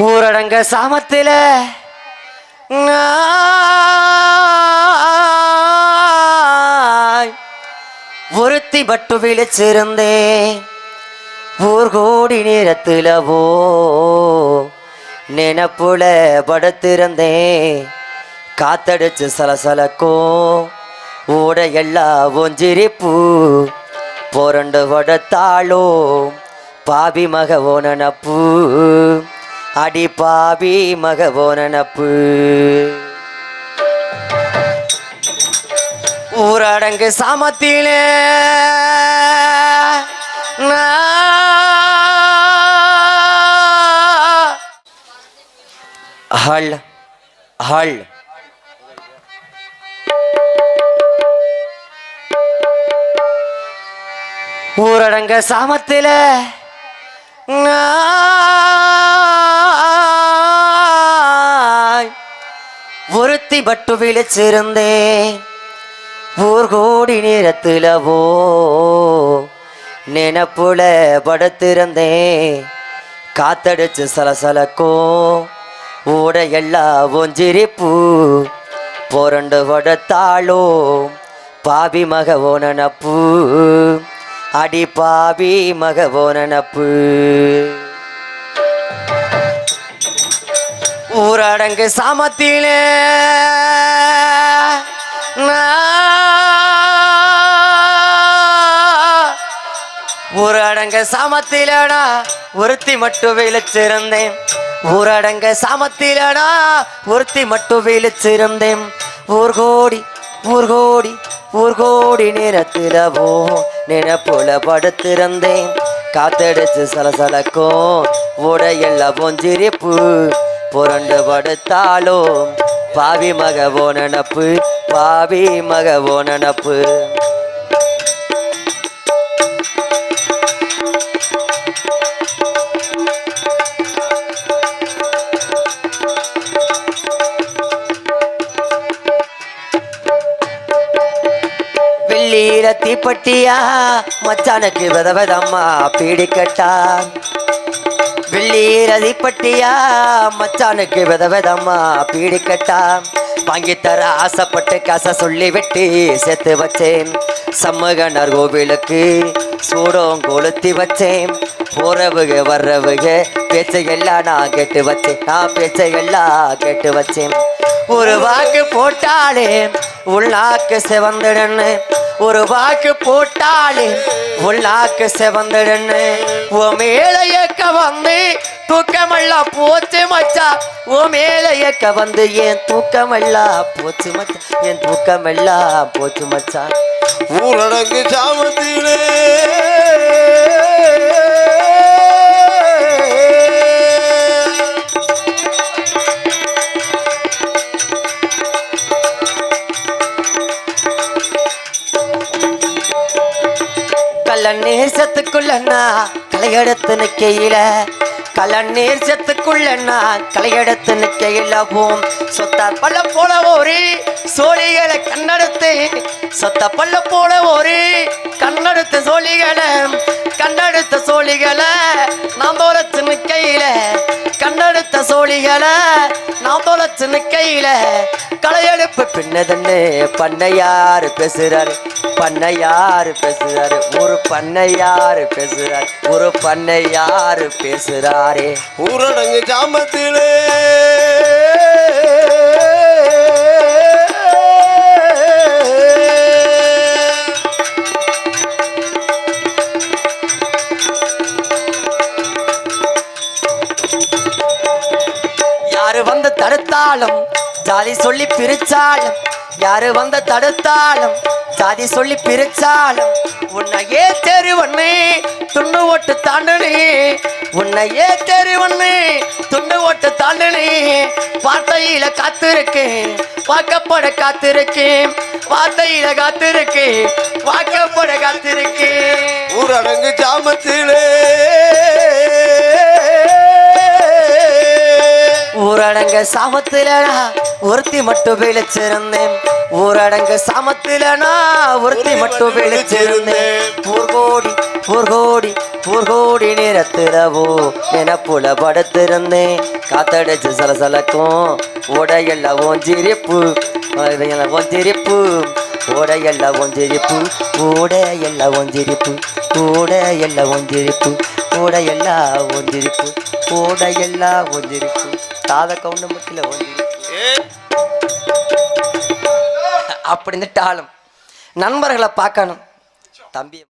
ஊரடங்க சாமத்தில. ஒருத்தி பட்டு விழிச்சிருந்தே ஊர் கோடி நேரத்துல ஓ நினப்புல படுத்திருந்தேன். காத்தடிச்சு சலசலக்கும் ஊட எல்லா ஒஞ்சிரிப்பு. புரண்டு வடத்தாளோ பாபி மகவோ நனப்பு. அடி பாபி மகவோ நனப்பு. ஊரடங்கு சாமத்திலே ஹள் ஹள் ஊரடங்க சாமத்தில ஒருத்தி பட்டு விழிச்சிருந்தே. ஊர் கோடி நேரத்துல ஓ நினப்புல படுத்திருந்தே. காத்தடிச்சு சலசலக்கோ ஊட எல்லாம் ஒஞ்சிரிப்பு. புரண்டு வடத்தாளோ பாபி மகவோ நனப்பு. அடி பாபி மகவோ நனப்பு ஊரடங்கு சாமத்திலே நான் ஊரடங்க சாமத்திலடா ஒருத்தி மட்டும் விழிச்சிருந்தேன். ஊரடங்க சாமத்திலடா ஒருத்தி மட்டும் விழிச்சிருந்தேன். ஊர்கோடி ஊர்கோடி ஊர் கோடி நினப்புல நினைப்புல படுத்திருந்தேன். காத்தடிச்சு சலசலக்கும். உடையெல்லாம் பொஞ்சிரிப்பு புரண்டு படுத்தாலும். பாவி மகவோ நினப்பு பாவி மகவோ நினப்பு. தீப்பட்டியா? மச்சானுக்கு வித விதம்மா பீடிக்கட்டா? வெள்ளீர தீப்பட்டியா மச்சானுக்கு வித விதம்மா பீடிக்கட்டா? வாங்கி தர ஆசைப்பட்டு காசை சொல்லி விட்டு சேர்த்து வச்சேன். சம்மகனர் கோவிலுக்கு சூடம் கொளுத்தி வச்சேன். போறவுக வர்றவுக பேச்சை எல்லாம் நான் கேட்டு வச்சேன். நான் பேச்சை எல்லாம் கேட்டு வச்சேன். ஒரு வாக்கு போட்டாலே உள்ளாக்கு செவந்துடன்னு ஒரு வாக்கு போட்டாலே உள்ளாக்கு செவந்துடன்னு. ஓ மேல இயக்க வந்து தூக்கமெல்லாம் போச்சு மச்சா. ஓ மேல இயக்க வந்து என் தூக்கமெல்லாம் போச்சு மச்சா. என் தூக்கமெல்லாம் போச்சு மச்சா. ஊரடங்கு சாமத்திலே. தேசத்துக்குள்ள சத்துக்குள்ளண்ணா கலையெடுத்து நிக்கையில. கல்லநீர் சத்துக்குள்ளண்ணா கலையெடுத்து நிக்கையில போம். சொத்த பல்ல போல ஒரு சோழிகளை கண்ணெடுத்து. சொத்த பல்ல போல ஒரு கண்ணெடுத்த சோழிகளை கண்ணெடுத்த சோழிகளை நாம் தோலத்து நிக்கையில. கண்ணெடுத்த சோழிகளை நாம் தோலத்து நிக்கையில. கலையெடுப்பு பின்னதன்னு பண்ணையாறு பேசுறாரு. பண்ணையாறு பேசுறாரு. ஒரு பண்ணையாறு பேசுறாரு. ஒரு பண்ணையாறு பேசுறாரு. ஊரடங்கு சாமத்திலே யாரு வந்து தடுத்தாலும் ஜாதி சொல்லி பிரிச்சாலும் யாரு வந்து தடுத்தாலும் சாதி சொல்லி பிரிச்சாலும் உன்னையே தெருவண்ணே துண்ணு ஓட்டு தாண்டனே. உன்னையே தெருவண்ணே துண்ணு ஓட்டு தாண்டனே. வார்த்தையில காத்திருக்கேன் வாக்கப்பட காத்திருக்கேன் வார்த்தையில காத்திருக்கேன் வாக்கப்பட காத்திருக்கேன் ஊரடங்கு ஜாமத்திலே ஊரடங்க சாமத்திலனா ஒருத்தி மட்டும் விழிச்சிருந்தேன். ஊரடங்க சாமத்திலனா ஒருத்தி மட்டும் விழிச்சிருந்தேன். ஊர் கோடி ஊர் கோடி என நேரத்துலவோ நினப்புல படுத்திருந்தேன் காத்தடிச்சு சலசலக்கும் உடையெல்லாம் சிரிப்பு உடையெல்லாம் சிரிப்பு உடையெல்லாம் சிரிப்பு உடையெல்லாம் சிரிப்பு உடையெல்லாம் சிரிப்பு உடையெல்லாம் சிரிப்பு உடையெல்லாம் சிரிப்பு. தாத கவுண்டமத்தில் ஒஞ்சிரிப்பு ஏ. அப்படின்னு டாலும் நண்பர்களை பார்க்கணும். தம்பி